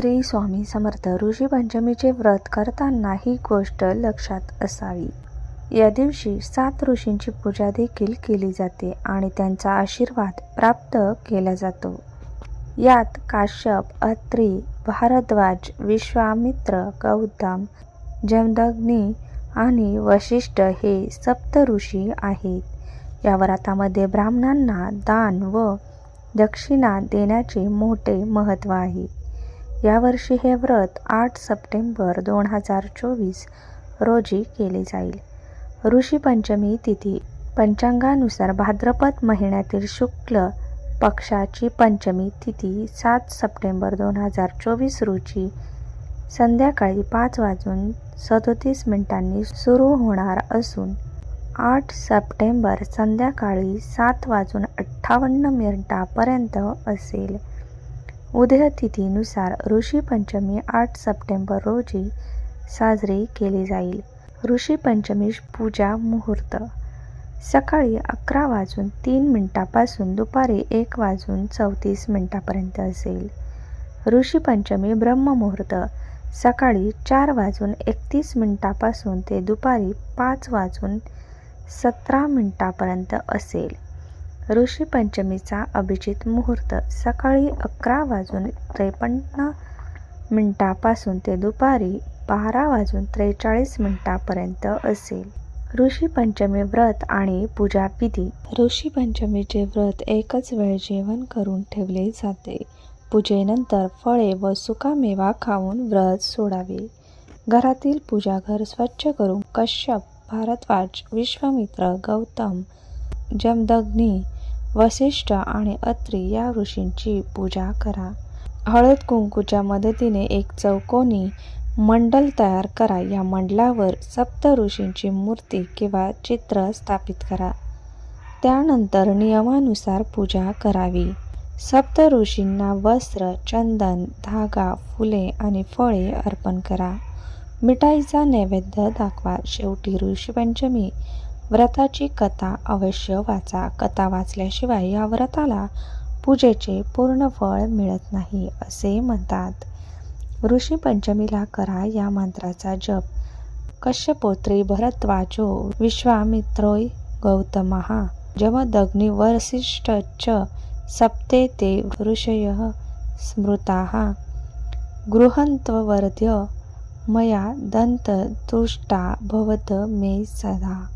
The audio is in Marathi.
श्री स्वामी समर्थ ऋषी पंचमीचे व्रत करताना ही गोष्ट लक्षात असावी. या दिवशी सात ऋषींची पूजा देखील केली जाते आणि त्यांचा आशीर्वाद प्राप्त केला जातो. यात काश्यप अत्री भारद्वाज विश्वामित्र गौतम जमदग्नी आणि वशिष्ठ हे सप्त ऋषी आहेत. या व्रतामध्ये ब्राह्मणांना दान व दक्षिणा देण्याचे मोठे महत्त्व आहे. यावर्षी हे व्रत आठ सप्टेंबर दोन हजार चोवीस रोजी केले जाईल. ऋषी पंचमी तिथी पंचांगानुसार भाद्रपद महिन्यातील शुक्ल पक्षाची पंचमी तिथी सात सप्टेंबर दोन हजार चोवीस रोजी संध्याकाळी पाच वाजून सदोतीस मिनिटांनी सुरू होणार असून आठ सप्टेंबर संध्याकाळी सात वाजून अठ्ठावन्न मिनिटापर्यंत असेल. उदय तिथीनुसार ऋषी पंचमी आठ सप्टेंबर रोजी साजरी केली जाईल. ऋषी पंचमी पूजा मुहूर्त. सकाळी अकरा वाजून तीन मिनिटापासून दुपारी एक वाजून चौतीस मिनिटापर्यंत असेल. ऋषी पंचमी ब्रह्ममुहूर्त सकाळी चार वाजून एकतीस मिनिटापासून ते दुपारी पाच वाजून सतरा मिनिटापर्यंत असेल. ऋषी पंचमीचा अभिजित मुहूर्त. सकाळी अकरा वाजून त्रेपन्न मिनिटापासून ते दुपारी बारा वाजून त्रेचाळीस मिनिटापर्यंत असेल. ऋषी पंचमी व्रत आणि पूजा विधी. ऋषी पंचमीचे व्रत एकच वेळ जेवण करून ठेवले जाते. पूजेनंतर फळे व सुकामेवा खाऊन व्रत सोडावे. घरातील पूजाघर स्वच्छ करून कश्यप भारद्वाज विश्वामित्र गौतम जमदग्नी वसिष्ठ आणि अत्री या ऋषींची पूजा करा. हळद कुंकूच्या मदतीने एक चौकोनी मंडल तयार करा. या मंडलावर सप्त ऋषींची मूर्ती किंवा चित्र स्थापित करा. त्यानंतर नियमानुसार पूजा करावी. सप्त ऋषींना वस्त्र चंदन धागा फुले आणि फळे अर्पण करा. मिठाईचा नैवेद्य दाखवा. शेवटी ऋषीपंचमी व्रताची कथा अवश्य वाचा. कथा वाचल्याशिवाय या व्रताला पूजेचे पूर्ण फळ मिळत नाही असे म्हणतात. ऋषी पंचमीला करा या मंत्राचा जप. कश्यपोत्री भरद्वाजो विश्वामित्रोय गौतमः। जमदग्नी वसिष्ठश्च सप्ते ते ऋषयः स्मृताः। गृहन्त्ववर्ध्य मया दन्ततुष्टा भवत मे सदा।